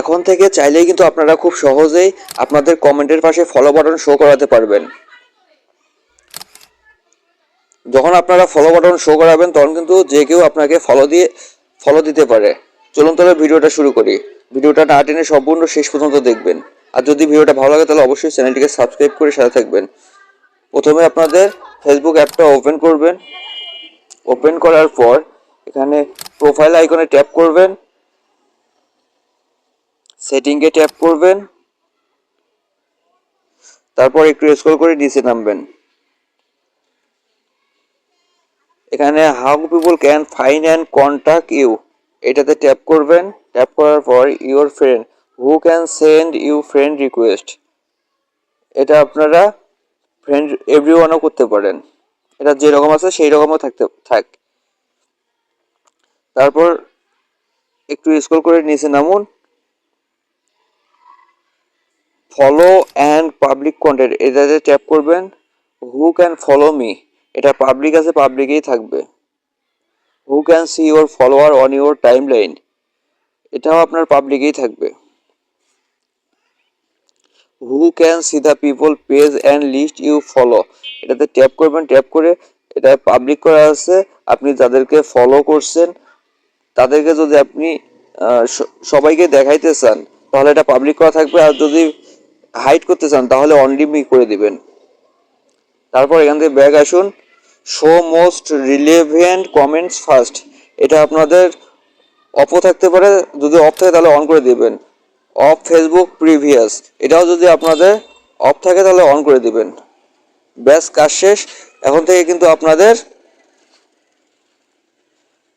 এখন থেকে চাইলেই কিন্তু আপনারা খুব সহজেই আপনাদের কমেন্টের পাশে ফলো বাটন শো করাতে পারবেন। যখন আপনারা ফলো বাটন শো করাবেন, তখন কিন্তু যে কেউ আপনাকে ফলো দিয়ে ফলো দিতে পারে। চলুন তাহলে ভিডিওটা শুরু করি। ভিডিওটা না টেনে সম্পূর্ণ শেষ পর্যন্ত দেখবেন। আর যদি ভিডিওটা ভালো লাগে, তাহলে অবশ্যই চ্যানেলটিকে সাবস্ক্রাইব করে সাথে থাকবেন। প্রথমে আপনাদের ফেসবুক অ্যাপটা ওপেন করবেন। ওপেন করার পর এখানে প্রোফাইল আইকনে ট্যাপ করবেন। সেটিংয়ে ট্যাপ করবেন। তারপর একটু স্ক্রল করে নিচে নামবেন। এখানে how people can find and contact you এটাতে ট্যাপ করবেন। ট্যাপ করার পর your friend who can send you friend request এটা আপনারা ফ্রেন্ড এভরি ওয়ানও করতে পারেন। এটা যেরকম আছে সেই রকমও থাকতে, থাক। তারপর একটু স্ক্রল করে নিচে নামুন। ফলো অ্যান্ড পাবলিক কন্টেন্ট এটাতে ট্যাপ করবেন হু ক্যান ফলো মি এটা পাবলিক আছে পাবলিকেই থাকবে। Who can see your follower on your timeline এটাও আপনার পাবলিকেই থাকবে। Who can see the people page and list you follow এটাতে ট্যাপ করবেন ট্যাপ করে এটা পাবলিক করা আছে। আপনি যাদেরকে ফলো করছেন, তাদেরকে যদি আপনি সবাইকে দেখাইতে চান, তাহলে এটা পাবলিক করা থাকবে। আর যদি হাইড করতে চান, তাহলে অনলি মি করে দিবেন। তারপর এখান থেকে ব্যাগ আসুন। Show most relevant comments first এটা আপনাদের অফও থাকতে পারে, যদি অফ থাকে তাহলে অন করে দিবেন। অফ ফেসবুক প্রিভিয়াস এটাও যদি আপনাদের অফ থাকে তাহলে অন করে দিবেন। ব্যাস, কাজ শেষ। এখন থেকে কিন্তু আপনাদের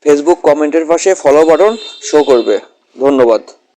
ফেসবুক কমেন্টের পাশে ফলো বাটন শো করবে। ধন্যবাদ।